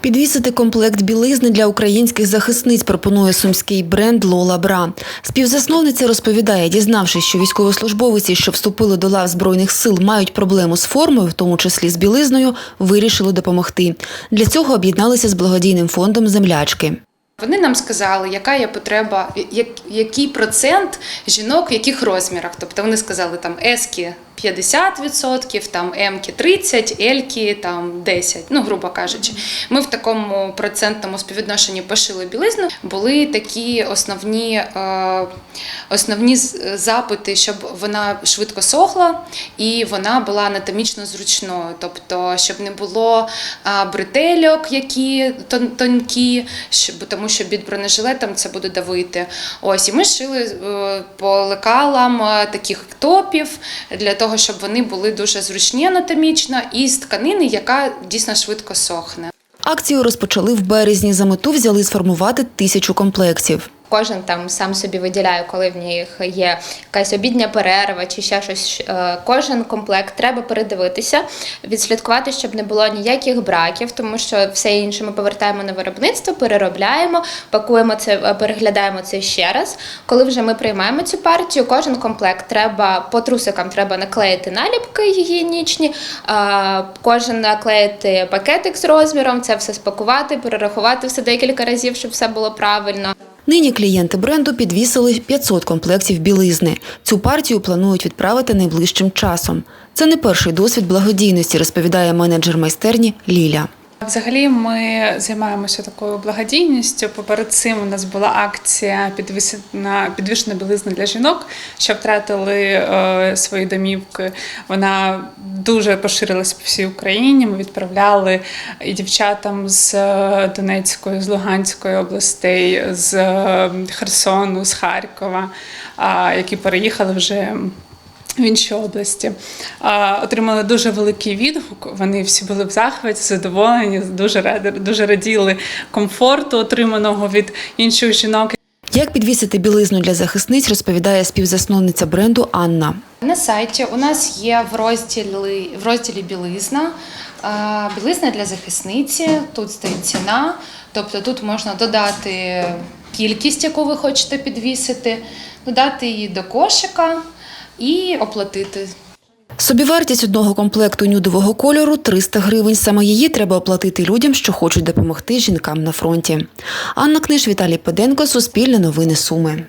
Підвісити комплект білизни для українських захисниць пропонує сумський бренд Лола Бра. Співзасновниця розповідає, дізнавшись, що військовослужбовиці, що вступили до лав збройних сил, мають проблему з формою, в тому числі з білизною, вирішили допомогти. Для цього об'єдналися з благодійним фондом землячки. Вони нам сказали, яка є потреба, який процент жінок в яких розмірах. Тобто вони сказали там ески 50%, там емки 30%, ельки там 10%, ну грубо кажучи. Ми в такому процентному співвідношенні пошили білизну. Були такі основні, е, основні запити, щоб вона швидко сохла і вона була анатомічно зручною. Тобто, щоб не було бретельок, які тонкі, тому що під бронежилетом це буде давити. Ось і ми шили е, по лекалам е, таких топів для того, щоб вони були дуже зручні анатомічно і з тканини, яка дійсно швидко сохне. Акцію розпочали в березні. За мету взяли сформувати тисячу комплектів. Кожен там сам собі виділяє, коли в них є якась обідня перерва чи ще щось. Е, Кожен комплект треба передивитися, відслідкувати, щоб не було ніяких браків, тому що все інше ми повертаємо на виробництво, переробляємо, пакуємо це, е, переглядаємо це ще раз. Коли вже ми приймаємо цю партію, кожен комплект треба по трусикам треба наклеїти наліпки гігієнічні, е, кожен наклеїти пакетик з розміром, це все спакувати, перерахувати все декілька разів, щоб все було правильно. Нині клієнти бренду підвісили 500 комплектів білизни. Цю партію планують відправити найближчим часом. Це не перший досвід благодійності, розповідає менеджер майстерні Ліля. Взагалі ми займаємося такою благодійністю. Поперед цим у нас була акція підвісена підвішена білизна для жінок, що втратили е, свої домівки. Вона дуже поширилась по всій Україні. Ми відправляли і дівчатам з е, Донецької, з Луганської областей, з е, Херсону, з Харкова, які переїхали вже в інші області. А, Отримали дуже великий відгук. Вони всі були в захваті, задоволені, дуже раді, дуже раділи комфорту, отриманого від інших жінок. Як підвісити білизну для захисниць, розповідає співзасновниця бренду Анна. На сайті у нас є в розділі, в розділі білизна. Білизна для захисниці. Тут стоїть ціна. Тобто тут можна додати кількість, яку ви хочете підвісити, додати її до кошика і оплатити. Собівартість одного комплекту нюдового кольору 300 гривень. Саме її треба оплатити людям, що хочуть допомогти жінкам на фронті. Анна Книж, Віталій Педенко, Суспільне новини Суми.